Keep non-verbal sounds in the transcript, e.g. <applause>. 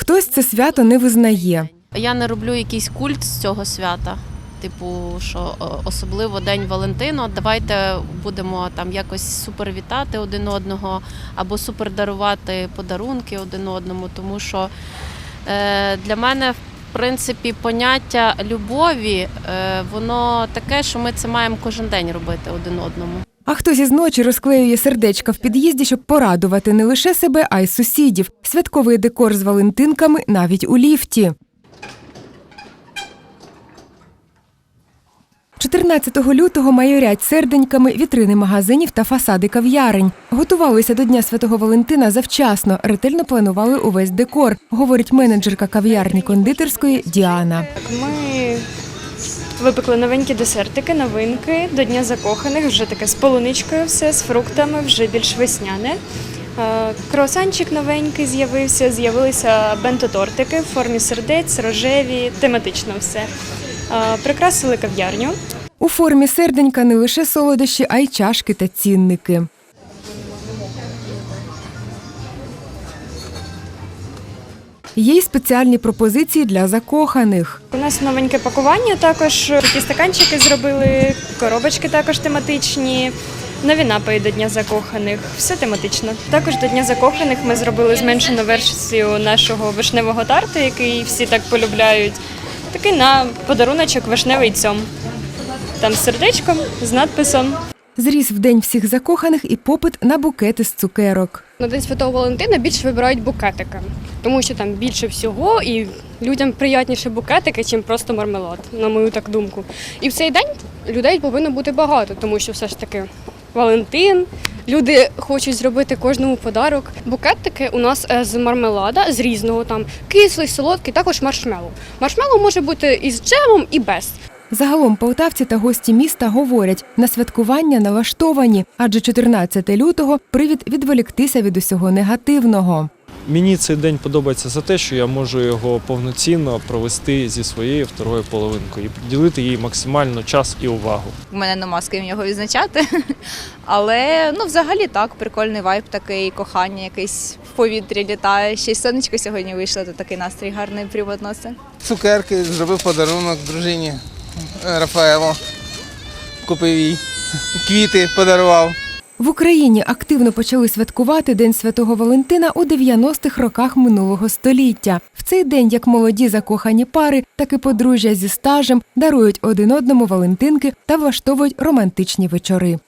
Хтось це свято не визнає. Я не роблю якийсь культ з цього свята. Типу, що особливо День Валентину, давайте будемо там якось супер вітати один одного або супер дарувати подарунки один одному. Тому що е, для мене, в принципі, поняття любові, е, воно таке, що ми це маємо кожен день робити один одному. А хтось із ночі розклеює сердечка в під'їзді, щоб порадувати не лише себе, а й сусідів. Святковий декор з валентинками навіть у ліфті. 14 лютого майорять серденьками вітрини магазинів та фасади кав'ярень. Готувалися до Дня Святого Валентина завчасно, ретельно планували увесь декор, говорить менеджерка кав'ярні кондитерської Діана. Ми випекли новенькі десертики, новинки до Дня закоханих, вже таке з полуничкою все, з фруктами, вже більш весняне. Е, Круасанчик новенький з'явився, з'явилися бенто-тортики в формі сердець, рожеві, тематично все. Е, Прикрасили кав'ярню. У формі серденька не лише солодощі, а й чашки та цінники. Є й спеціальні пропозиції для закоханих. У нас новеньке пакування, також такі стаканчики зробили, коробочки також тематичні. Нові напої до Дня закоханих, все тематично. Також до Дня закоханих ми зробили зменшену версію нашого вишневого тарту, який всі так полюбляють. Такий на подаруночок вишневий цьом. Там з сердечком з надписом Зріс в день всіх закоханих і попит на букети з цукерок. На День Святого Валентина більше вибирають букетики, тому що там більше всього і людям приятніше букетики, ніж просто мармелад, на мою так думку. І в цей день людей повинно бути багато, тому що все ж таки Валентин. Люди хочуть зробити кожному подарок. Букетики у нас е, з мармелада, з різного там кислий, солодкий, також маршмеллоу. Маршмеллоу може бути із джемом і без. Загалом полтавці та гості міста говорять, на святкування налаштовані, адже 14 лютого привід відволіктися від усього негативного. Мені цей день подобається за те, що я можу його повноцінно провести зі своєю второю половинкою і приділити їй максимально час і увагу. У мене нема з ким його відзначати. <laughs> Але ну, взагалі так, прикольний вайб такий, кохання якесь в повітрі літає. Ще й сонечко сьогодні вийшло, то такий настрій гарний приводноси. Цукерки, зробив подарунок дружині Рафаело. Купив їй квіти, подарував. В Україні активно почали святкувати День Святого Валентина у 90-х роках минулого століття. В цей день як молоді закохані пари, так і подружжя зі стажем дарують один одному Валентинки та влаштовують романтичні вечори.